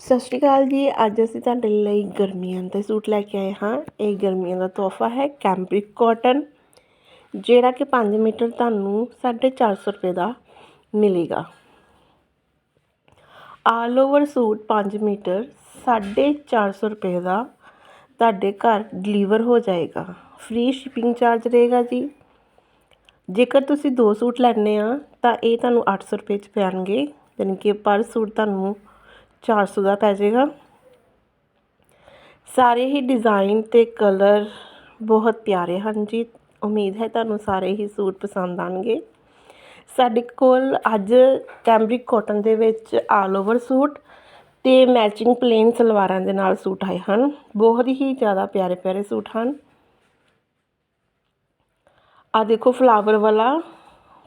ਸਤਿ ਸ਼੍ਰੀ ਅਕਾਲ ਜੀ। ਅੱਜ ਅਸੀਂ ਤੁਹਾਡੇ ਲਈ ਗਰਮੀਆਂ ਦੇ ਸੂਟ ਲੈ ਕੇ ਆਏ ਹਾਂ। ਇਹ ਗਰਮੀਆਂ ਦਾ ਤੋਹਫਾ ਹੈ ਕੈਂਬਰਿਕ ਕਾਟਨ, ਜਿਹੜਾ ਕਿ 5 ਮੀਟਰ ਤੁਹਾਨੂੰ 450 ਰੁਪਏ ਦਾ ਮਿਲੇਗਾ। ਆਲ ਓਵਰ ਸੂਟ 5 ਮੀਟਰ 450 ਰੁਪਏ ਦਾ ਤੁਹਾਡੇ ਘਰ ਡਿਲੀਵਰ ਹੋ ਜਾਏਗਾ। ਫ੍ਰੀ ਸ਼ਿਪਿੰਗ ਚਾਰਜ ਰਹੇਗਾ ਜੀ। ਜੇਕਰ ਤੁਸੀਂ ਦੋ ਸੂਟ ਲੈਣੇ ਆ, ਤਾਂ ਇਹ ਤੁਹਾਨੂੰ 800 ਰੁਪਏ ਚ ਪੈਣਗੇ। ਯਾਨੀ ਕਿ ਪਰ ਸੂਟ ਤੁਹਾਨੂੰ 400 ਦਾ ਪੈ ਜਾਏਗਾ। ਸਾਰੇ ਹੀ ਡਿਜ਼ਾਈਨ ਤੇ ਕਲਰ ਬਹੁਤ ਪਿਆਰੇ ਹਨ ਜੀ। ਉਮੀਦ ਹੈ ਤੁਹਾਨੂੰ ਸਾਰੇ ਹੀ ਸੂਟ ਪਸੰਦ ਆਣਗੇ ਸਾਡੇ ਕੋਲ ਅੱਜ ਕੈਂਬਰਿਕ ਕਾਟਨ ਦੇ ਵਿੱਚ ਆਲ ਓਵਰ ਸੂਟ ਤੇ ਮੈਚਿੰਗ ਪਲੇਨ ਸਲਵਾਰਾਂ ਦੇ ਨਾਲ ਸੂਟ ਆਏ ਹਨ। ਬਹੁਤ ਹੀ ਜ਼ਿਆਦਾ ਪਿਆਰੇ ਪਿਆਰੇ ਸੂਟ ਹਨ। ਆ ਦੇਖੋ ਫਲਾਵਰ ਵਾਲਾ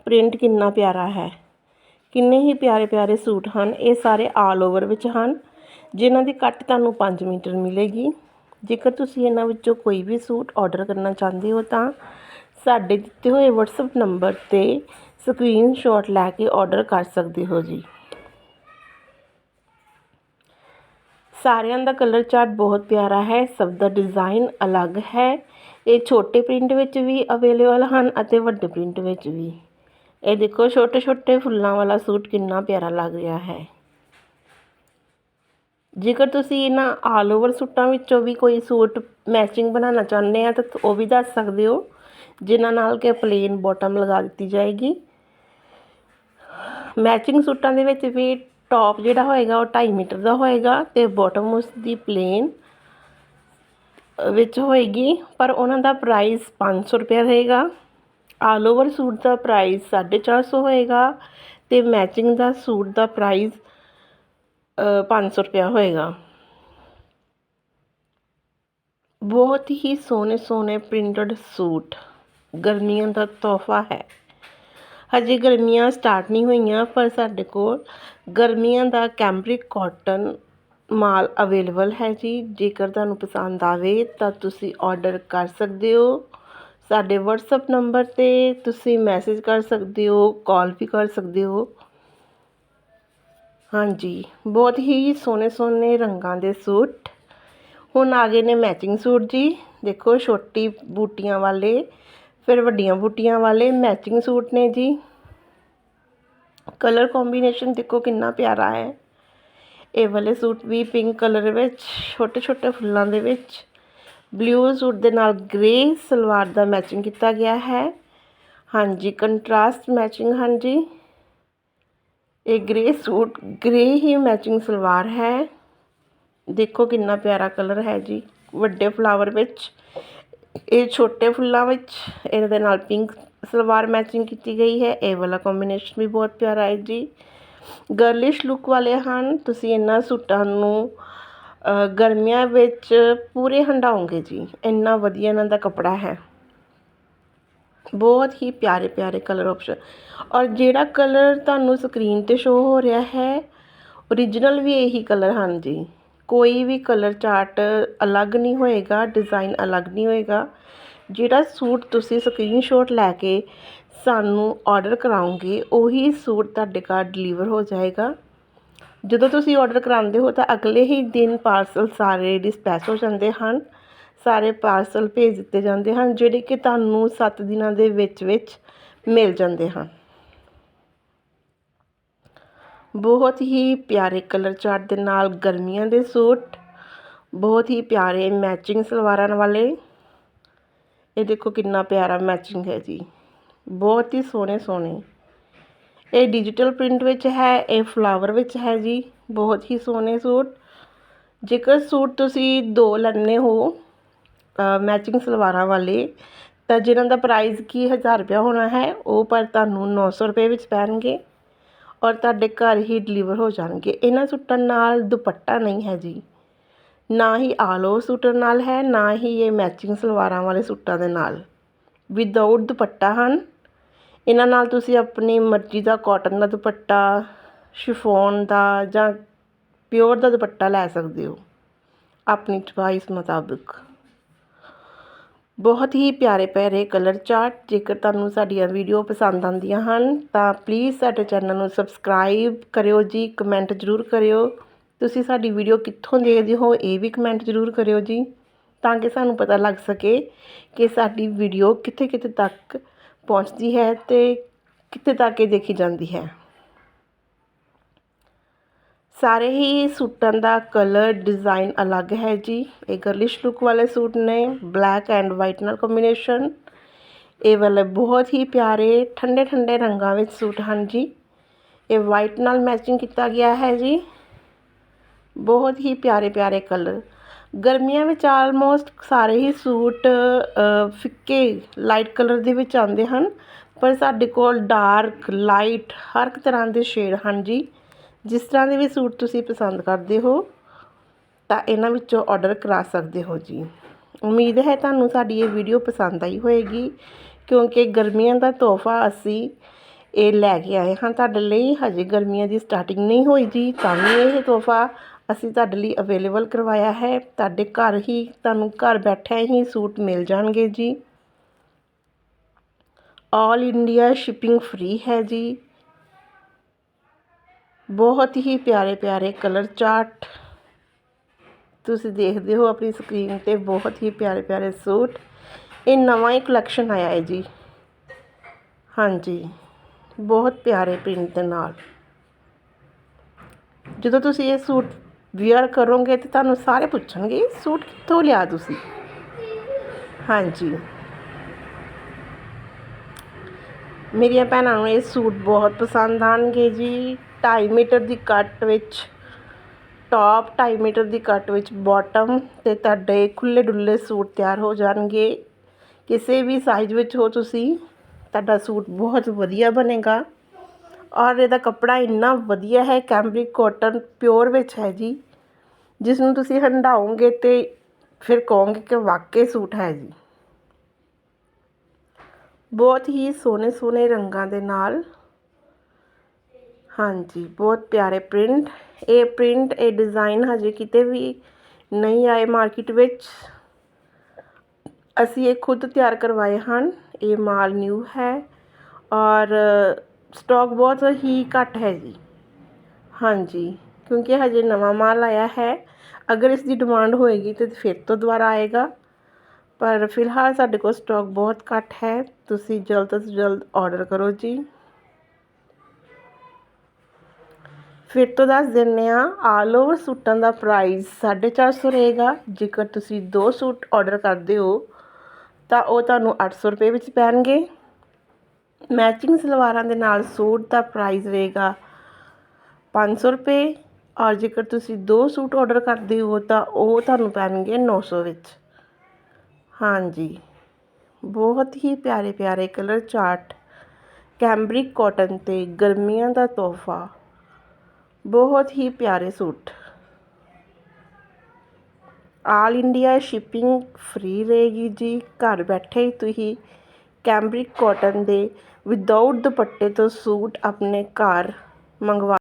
ਪ੍ਰਿੰਟ ਕਿੰਨਾ ਪਿਆਰਾ ਹੈ। ਕਿੰਨੇ ਹੀ ਪਿਆਰੇ ਪਿਆਰੇ ਸੂਟ ਹਨ, ਇਹ ਸਾਰੇ ਆਲ ਓਵਰ ਵਿੱਚ ਹਨ। ਜਿਨ੍ਹਾਂ ਦੀ ਕੱਟ ਤੁਹਾਨੂੰ 5 ਮੀਟਰ ਮਿਲੇਗੀ। ਜੇਕਰ ਤੁਸੀਂ ਇਹਨਾਂ ਵਿੱਚੋਂ ਕੋਈ ਵੀ ਸੂਟ ਆਰਡਰ ਕਰਨਾ ਚਾਹੁੰਦੇ ਹੋ ਤਾਂ ਸਾਡੇ ਦਿੱਤੇ ਹੋਏ WhatsApp ਨੰਬਰ ਤੇ ਸਕਰੀਨਸ਼ਾਟ ਲੈ ਕੇ ਆਰਡਰ ਕਰ ਸਕਦੇ ਹੋ ਜੀ। ਸਾਰਿਆਂ ਦਾ ਕਲਰ ਚਾਰਟ ਬਹੁਤ ਪਿਆਰਾ ਹੈ, ਸਭ ਦਾ ਡਿਜ਼ਾਈਨ ਅਲੱਗ ਹੈ। ਇਹ ਛੋਟੇ ਪ੍ਰਿੰਟ ਵਿੱਚ ਵੀ ਅਵੇਲੇਬਲ ਹਨ ਅਤੇ ਵੱਡੇ ਪ੍ਰਿੰਟ ਵਿੱਚ ਵੀ। ਇਹ ਦੇਖੋ ਛੋਟੇ ਛੋਟੇ ਫੁੱਲਾਂ ਵਾਲਾ ਸੂਟ ਕਿੰਨਾ ਪਿਆਰਾ ਲੱਗ ਰਿਹਾ ਹੈ। ਜੇਕਰ ਤੁਸੀਂ ਇਹਨਾਂ ਆਲ ਓਵਰ ਸੂਟਾਂ ਵਿੱਚੋਂ ਵੀ ਕੋਈ ਸੂਟ ਮੈਚਿੰਗ ਬਣਾਉਣਾ ਚਾਹੁੰਦੇ ਆ, ਤਾਂ ਉਹ ਵੀ ਦੱਸ ਸਕਦੇ ਹੋ, ਜਿਨ੍ਹਾਂ ਨਾਲ ਕਿ ਪਲੇਨ ਬਾਟਮ ਲਗਾ ਦਿੱਤੀ ਜਾਏਗੀ। ਮੈਚਿੰਗ ਸੂਟਾਂ ਦੇ ਵਿੱਚ ਵੀ ਟੌਪ ਜਿਹੜਾ ਹੋਏਗਾ, ਉਹ 2.5 ਮੀਟਰ ਦਾ ਹੋਏਗਾ ਤੇ ਬਾਟਮ ਉਸ ਦੀ ਪਲੇਨ ਵਿੱਚ ਹੋਏਗੀ, ਪਰ ਉਹਨਾਂ ਦਾ ਪ੍ਰਾਈਸ 500 ਰੁਪਏ ਰਹੇਗਾ। ਆਲ ਓਵਰ ਸੂਟ ਦਾ ਪ੍ਰਾਈਸ 450 ਹੋਏਗਾ ਅਤੇ ਮੈਚਿੰਗ ਦਾ ਸੂਟ ਦਾ ਪ੍ਰਾਈਸ 500 ਰੁਪਇਆ ਹੋਏਗਾ। ਬਹੁਤ ਹੀ ਸੋਹਣੇ ਸੋਹਣੇ ਪ੍ਰਿੰਟਡ ਸੂਟ ਗਰਮੀਆਂ ਦਾ ਤੋਹਫਾ ਹੈ। ਹਜੇ ਗਰਮੀਆਂ ਸਟਾਰਟ ਨਹੀਂ ਹੋਈਆਂ, ਪਰ ਸਾਡੇ ਕੋਲ ਗਰਮੀਆਂ ਦਾ ਕੈਂਬਰਿਕ ਕਾਟਨ ਮਾਲ ਅਵੇਲੇਬਲ ਹੈ ਜੀ। ਜੇਕਰ ਤੁਹਾਨੂੰ ਪਸੰਦ ਆਵੇ ਤਾਂ ਤੁਸੀਂ ਆਰਡਰ ਕਰ ਸਕਦੇ ਹੋ। ਸਾਡੇ ਵਟਸਐਪ ਨੰਬਰ ਤੇ ਤੁਸੀਂ ਮੈਸੇਜ ਕਰ ਸਕਦੇ ਹੋ ਕਾਲ ਵੀ ਕਰ ਸਕਦੇ ਹੋ। ਹਾਂਜੀ, ਬਹੁਤ ਹੀ ਸੋਹਣੇ ਸੋਹਣੇ ਰੰਗਾਂ ਦੇ ਸੂਟ। ਹੁਣ ਆ ਗਏ ਨੇ ਮੈਚਿੰਗ ਸੂਟ ਜੀ। ਦੇਖੋ, ਛੋਟੀ ਬੂਟੀਆਂ ਵਾਲੇ, ਫਿਰ ਵੱਡੀਆਂ ਬੂਟੀਆਂ ਵਾਲੇ ਮੈਚਿੰਗ ਸੂਟ ਨੇ ਜੀ। ਕਲਰ ਕੰਬੀਨੇਸ਼ਨ ਦੇਖੋ ਕਿੰਨਾ ਪਿਆਰਾ ਹੈ। ਇਹ ਵਾਲੇ ਸੂਟ ਵੀ ਪਿੰਕ ਕਲਰ ਵਿੱਚ ਛੋਟੇ ਛੋਟੇ ਫੁੱਲਾਂ ਦੇ ਵਿੱਚ। ਬਲੂ ਸੂਟ ਦੇ ਨਾਲ ਗ੍ਰੇ ਸਲਵਾਰ ਦਾ ਮੈਚਿੰਗ ਕੀਤਾ ਗਿਆ ਹੈ। ਹਾਂਜੀ ਕੰਟਰਾਸਟ ਮੈਚਿੰਗ ਹਾਂਜੀ। ਇਹ ਗ੍ਰੇ ਸੂਟ, ਗ੍ਰੇ ਹੀ ਮੈਚਿੰਗ ਸਲਵਾਰ ਹੈ। ਦੇਖੋ ਕਿੰਨਾ ਪਿਆਰਾ ਕਲਰ ਹੈ ਜੀ। ਵੱਡੇ ਫਲਾਵਰ ਵਿੱਚ, ਇਹ ਛੋਟੇ ਫੁੱਲਾਂ ਵਿੱਚ ਇਹਨਾਂ ਦੇ ਨਾਲ ਪਿੰਕ ਸਲਵਾਰ ਮੈਚਿੰਗ ਕੀਤੀ ਗਈ ਹੈ। ਇਹ ਵਾਲਾ ਕੰਬੀਨੇਸ਼ਨ ਵੀ ਬਹੁਤ ਪਿਆਰਾ ਹੈ ਜੀ। ਗਰਲਿਸ਼ ਲੁੱਕ ਵਾਲੇ ਹਨ। ਤੁਸੀਂ ਇਹਨਾਂ ਸੂਟਾਂ ਨੂੰ ਗਰਮੀਆਂ ਵਿੱਚ ਪੂਰੇ ਹੰਡਾਉਂਗੇ ਜੀ। ਇੰਨਾ ਵਧੀਆ ਇਹਨਾਂ ਦਾ ਕੱਪੜਾ ਹੈ। ਬਹੁਤ ਹੀ ਪਿਆਰੇ ਪਿਆਰੇ ਕਲਰ ਆਪਸ਼ਨ ਔਰ ਜਿਹੜਾ ਕਲਰ ਤੁਹਾਨੂੰ ਸਕਰੀਨ ਤੇ ਸ਼ੋ ਹੋ ਰਿਹਾ ਹੈ origignal ਵੀ ਇਹੀ ਕਲਰ ਹਨ ਜੀ। ਕੋਈ ਵੀ ਕਲਰ ਚਾਰਟ ਅਲੱਗ ਨਹੀਂ ਹੋਏਗਾ ਡਿਜ਼ਾਈਨ ਅਲੱਗ ਨਹੀਂ ਹੋਏਗਾ। ਜਿਹੜਾ ਸੂਟ ਤੁਸੀਂ ਸਕਰੀਨਸ਼ਾਟ ਲੈ ਕੇ ਸਾਨੂੰ ਆਰਡਰ ਕਰਾਉਂਗੇ ਉਹੀ ਸੂਟ ਤੁਹਾਡੇ ਘਰ ਡਿਲੀਵਰ ਹੋ ਜਾਏਗਾ। ਜਦੋਂ ਤੁਸੀਂ ਔਡਰ ਕਰਾਉਂਦੇ ਹੋ ਤਾਂ ਅਗਲੇ ਹੀ ਦਿਨ ਪਾਰਸਲ ਸਾਰੇ ਡਿਸਪੈਚ ਹੋ ਜਾਂਦੇ ਹਨ। ਸਾਰੇ ਪਾਰਸਲ ਭੇਜ ਦਿੱਤੇ ਜਾਂਦੇ ਹਨ, ਜਿਹੜੇ ਕਿ ਤੁਹਾਨੂੰ ਸੱਤ ਦਿਨਾਂ ਦੇ ਵਿੱਚ ਵਿੱਚ ਮਿਲ ਜਾਂਦੇ ਹਨ। ਬਹੁਤ ਹੀ ਪਿਆਰੇ ਕਲਰ ਚਾਰਟ ਦੇ ਨਾਲ ਗਰਮੀਆਂ ਦੇ ਸੂਟ, ਬਹੁਤ ਹੀ ਪਿਆਰੇ ਮੈਚਿੰਗ ਸਲਵਾਰਾਂ ਵਾਲੇ। ਇਹ ਦੇਖੋ ਕਿੰਨਾ ਪਿਆਰਾ ਮੈਚਿੰਗ ਹੈ ਜੀ। ਬਹੁਤ ਹੀ ਸੋਹਣੇ ਸੋਹਣੇ ਇਹ ਡਿਜੀਟਲ ਪ੍ਰਿੰਟ ਵਿੱਚ ਹੈ, ਇਹ ਫਲਾਵਰ ਵਿੱਚ ਹੈ ਜੀ, ਬਹੁਤ ਹੀ ਸੋਹਣੇ ਸੂਟ। ਜੇਕਰ ਸੂਟ ਤੁਸੀਂ ਦੋ ਲੈਣੇ ਹੋ ਮੈਚਿੰਗ ਸਲਵਾਰਾਂ ਵਾਲੇ, ਤਾਂ ਜਿਨ੍ਹਾਂ ਦਾ ਪ੍ਰਾਈਸ ਕੀ 1000 ਰੁਪਇਆ ਹੋਣਾ ਹੈ, ਉਹ ਪਰ ਤੁਹਾਨੂੰ 900 ਰੁਪਏ ਵਿੱਚ ਪੈਣਗੇ ਔਰ ਤੁਹਾਡੇ ਘਰ ਹੀ ਡਿਲੀਵਰ ਹੋ ਜਾਣਗੇ। ਇਹਨਾਂ ਸੂਟਾਂ ਨਾਲ ਦੁਪੱਟਾ ਨਹੀਂ ਹੈ ਜੀ। ਨਾ ਹੀ ਆਲ ਓਵਰ ਸੂਟਾਂ ਨਾਲ ਹੈ, ਨਾ ਹੀ ਇਹ ਮੈਚਿੰਗ ਸਲਵਾਰਾਂ ਵਾਲੇ ਸੂਟਾਂ ਦੇ ਨਾਲ। ਵਿਦਆਊਟ ਦੁਪੱਟਾ ਹਨ ਇਹਨਾਂ ਨਾਲ ਤੁਸੀਂ ਆਪਣੀ ਮਰਜ਼ੀ ਦਾ ਕੋਟਨ ਦਾ ਦੁਪੱਟਾ ਸ਼ਿਫੋਨ ਦਾ ਜਾਂ ਪਿਓਰ ਦਾ ਦੁਪੱਟਾ ਲੈ ਸਕਦੇ ਹੋ। ਆਪਣੀ ਚੁਆਇਸ ਮੁਤਾਬਕ। ਬਹੁਤ ਹੀ ਪਿਆਰੇ ਪਿਆਰੇ ਕਲਰ ਚਾਰਟ ਜੇਕਰ ਤੁਹਾਨੂੰ ਸਾਡੀਆਂ ਵੀਡੀਓ ਪਸੰਦ ਆਉਂਦੀਆਂ ਹਨ, ਤਾਂ ਪਲੀਜ਼ ਸਾਡੇ ਚੈਨਲ ਨੂੰ ਸਬਸਕ੍ਰਾਈਬ ਕਰਿਓ ਜੀ ਕਮੈਂਟ ਜ਼ਰੂਰ ਕਰਿਓ। ਤੁਸੀਂ ਸਾਡੀ ਵੀਡੀਓ ਕਿੱਥੋਂ ਦੇਖਦੇ ਹੋ, ਇਹ ਵੀ ਕਮੈਂਟ ਜ਼ਰੂਰ ਕਰਿਓ ਜੀ, ਤਾਂ ਕਿ ਸਾਨੂੰ ਪਤਾ ਲੱਗ ਸਕੇ ਕਿ ਸਾਡੀ ਵੀਡੀਓ ਕਿੱਥੇ ਕਿੱਥੇ ਤੱਕ ਪਹੁੰਚਦੀ ਹੈ ਅਤੇ ਕਿੱਥੇ ਤੱਕ ਇਹ ਦੇਖੀ ਜਾਂਦੀ ਹੈ? ਸਾਰੇ ਹੀ ਸੂਟਾਂ ਦਾ ਕਲਰ ਡਿਜ਼ਾਈਨ ਅਲੱਗ ਹੈ ਜੀ। ਇਹ ਗਰਲਿਸ਼ ਲੁੱਕ ਵਾਲੇ ਸੂਟ ਨੇ ਬਲੈਕ ਐਂਡ ਵਾਈਟ ਨਾਲ ਕੰਬੀਨੇਸ਼ਨ ਇਹ ਵਾਲੇ ਬਹੁਤ ਹੀ ਪਿਆਰੇ ਠੰਡੇ ਠੰਡੇ ਰੰਗਾਂ ਵਿੱਚ ਸੂਟ ਹਨ ਜੀ। ਇਹ ਵਾਈਟ ਨਾਲ ਮੈਚਿੰਗ ਕੀਤਾ ਗਿਆ ਹੈ ਜੀ। ਬਹੁਤ ਹੀ ਪਿਆਰੇ ਪਿਆਰੇ ਕਲਰ ਗਰਮੀਆਂ ਵਿੱਚ ਆਲਮੋਸਟ ਸਾਰੇ ਹੀ ਸੂਟ ਫਿੱਕੇ ਲਾਈਟ ਕਲਰ ਦੇ ਵਿੱਚ ਆਉਂਦੇ ਹਨ। ਪਰ ਸਾਡੇ ਕੋਲ ਡਾਰਕ ਲਾਈਟ ਹਰ ਇੱਕ ਤਰ੍ਹਾਂ ਦੇ ਸ਼ੇਡ ਹਨ ਜੀ। ਜਿਸ ਤਰ੍ਹਾਂ ਦੇ ਵੀ ਸੂਟ ਤੁਸੀਂ ਪਸੰਦ ਕਰਦੇ ਹੋ, ਤਾਂ ਇਹਨਾਂ ਵਿੱਚੋਂ ਆਰਡਰ ਕਰਾ ਸਕਦੇ ਹੋ ਜੀ। ਉਮੀਦ ਹੈ ਤੁਹਾਨੂੰ ਸਾਡੀ ਇਹ ਵੀਡੀਓ ਪਸੰਦ ਆਈ ਹੋਏਗੀ, ਕਿਉਂਕਿ ਗਰਮੀਆਂ ਦਾ ਤੋਹਫਾ ਅਸੀਂ ਇਹ ਲੈ ਕੇ ਆਏ ਹਾਂ। ਤੁਹਾਡੇ ਲਈ ਹਜੇ ਗਰਮੀਆਂ ਦੀ ਸਟਾਰਟਿੰਗ ਨਹੀਂ ਹੋਈ ਜੀ, ਤਾਂ ਵੀ ਇਹ ਤੋਹਫਾ ਅਸੀਂ ਤੁਹਾਡੇ ਲਈ ਅਵੇਲੇਬਲ ਕਰਵਾਇਆ ਹੈ। ਤੁਹਾਡੇ ਘਰ ਹੀ ਤੁਹਾਨੂੰ ਘਰ ਬੈਠਿਆਂ ਹੀ ਸੂਟ ਮਿਲ ਜਾਣਗੇ ਜੀ। ਆਲ ਇੰਡੀਆ ਸ਼ਿਪਿੰਗ ਫ੍ਰੀ ਹੈ ਜੀ। ਬਹੁਤ ਹੀ ਪਿਆਰੇ ਪਿਆਰੇ ਕਲਰ ਚਾਰਟ ਤੁਸੀਂ ਦੇਖਦੇ ਹੋ ਆਪਣੀ ਸਕਰੀਨ ਤੇ ਬਹੁਤ ਹੀ ਪਿਆਰੇ ਪਿਆਰੇ ਸੂਟ। ਇਹ ਨਵਾਂ ਹੀ ਕਲੈਕਸ਼ਨ ਆਇਆ ਹੈ ਜੀ। ਹਾਂਜੀ, ਬਹੁਤ ਪਿਆਰੇ ਪ੍ਰਿੰਟ ਦੇ ਨਾਲ। ਜਦੋਂ ਤੁਸੀਂ ਇਹ ਸੂਟ ਵੀਅਰ ਕਰੋਗੇ ਤੇ ਤੁਹਾਨੂੰ ਸਾਰੇ ਪੁੱਛਣਗੇ ਸੂਟ ਕਿੱਥੋਂ ਲਿਆ ਤੁਸੀਂ ਹਾਂਜੀ ਮੇਰੀਆਂ ਭੈਣਾਂ ਨੂੰ ਇਹ ਸੂਟ ਬਹੁਤ ਪਸੰਦ ਆਣਗੇ ਜੀ 2.5 ਮੀਟਰ ਦੀ ਕੱਟ ਵਿੱਚ ਟੌਪ 2.5 ਮੀਟਰ ਦੀ ਕੱਟ ਵਿੱਚ ਬਾਟਮ ਤੇ ਤੁਹਾਡੇ ਖੁੱਲੇ ਡੁੱਲੇ ਸੂਟ ਤਿਆਰ ਹੋ ਜਾਣਗੇ ਕਿਸੇ ਵੀ ਸਾਈਜ਼ ਵਿੱਚ ਹੋ ਤੁਸੀਂ ਤੁਹਾਡਾ ਸੂਟ ਬਹੁਤ ਵਧੀਆ ਬਣੇਗਾ ਔਰ ਇਹਦਾ ਕੱਪੜਾ ਇੰਨਾ ਵਧੀਆ ਹੈ ਕੈਂਬਰਿਕ ਕਾਟਨ ਪਿਓਰ ਵਿੱਚ ਹੈ ਜੀ ਜਿਸ ਨੂੰ ਤੁਸੀਂ ਹੰਡਾਓਗੇ ਤੇ ਫਿਰ ਕਹੋਗੇ ਕਿ ਵਾਕਈ ਸੂਟ ਹੈ ਜੀ। ਬਹੁਤ ਹੀ ਸੋਹਣੇ ਸੋਹਣੇ ਰੰਗਾਂ ਦੇ ਨਾਲ। ਹਾਂਜੀ, ਬਹੁਤ ਪਿਆਰੇ ਪ੍ਰਿੰਟ। ਇਹ ਪ੍ਰਿੰਟ, ਇਹ ਡਿਜ਼ਾਈਨ ਹਜੇ ਕਿਤੇ ਵੀ ਨਹੀਂ ਆਏ ਮਾਰਕੀਟ ਵਿੱਚ। ਅਸੀਂ ਇਹ ਖੁਦ ਤਿਆਰ ਕਰਵਾਏ ਹਨ। ਇਹ ਮਾਲ ਨਿਊ ਹੈ ਔਰ ਸਟਾਕ ਬਹੁਤ ਹੀ ਘੱਟ ਹੈ ਜੀ। ਹਾਂਜੀ। ਕਿਉਂਕਿ ਹਜੇ ਨਵਾਂ ਮਾਲ ਆਇਆ ਹੈ। ਅਗਰ ਇਸ ਦੀ ਡਿਮਾਂਡ ਹੋਏਗੀ ਤਾਂ ਫਿਰ ਤੋਂ ਦੁਬਾਰਾ ਆਏਗਾ। ਪਰ ਫਿਲਹਾਲ ਸਾਡੇ ਕੋਲ ਸਟਾਕ ਬਹੁਤ ਘੱਟ ਹੈ। ਤੁਸੀਂ ਜਲਦ ਤੋਂ ਜਲਦ ਆਰਡਰ ਕਰੋ ਜੀ। ਫਿਰ ਤੋਂ ਦੱਸ ਦਿੰਨੇ ਆ ਆਲ ਓਵਰ ਸੂਟਾਂ ਦਾ ਪ੍ਰਾਈਸ 450 ਰਹੇਗਾ। ਜੇਕਰ ਤੁਸੀਂ ਦੋ ਸੂਟ ਆਰਡਰ ਕਰਦੇ ਹੋ, ਤਾਂ ਉਹ ਤੁਹਾਨੂੰ 800 ਰੁਪਏ ਵਿੱਚ ਪੈਣਗੇ। ਮੈਚਿੰਗ ਸਲਵਾਰਾਂ ਦੇ ਨਾਲ ਸੂਟ ਦਾ ਪ੍ਰਾਈਸ ਰਹੇਗਾ 500 ਰੁਪਏ। ਔਰ ਜੇਕਰ ਤੁਸੀਂ ਦੋ ਸੂਟ ਔਡਰ ਕਰਦੇ ਹੋ ਤਾਂ ਉਹ ਤੁਹਾਨੂੰ ਪੈਣਗੇ ਨੌ ਸੌ ਵਿੱਚ। ਹਾਂਜੀ। ਬਹੁਤ ਹੀ ਪਿਆਰੇ ਪਿਆਰੇ ਕਲਰ ਚਾਰਟ। ਕੈਂਬਰਿਕ ਕਾਟਨ ਤੇ ਗਰਮੀਆਂ ਦਾ ਤੋਹਫਾ। ਬਹੁਤ ਹੀ ਪਿਆਰੇ suit. All India shipping free ਰਹੇਗੀ ਜੀ। ਘਰ ਬੈਠੇ ਹੀ ਤੁਸੀਂ ਕੈਂਬਰਿਕ ਕਾਟਨ ਦੇ ਵਿਦਆਊਟ ਦੁਪੱਟੇ ਤੋਂ ਸੂਟ ਆਪਣੇ ਘਰ ਮੰਗਵਾ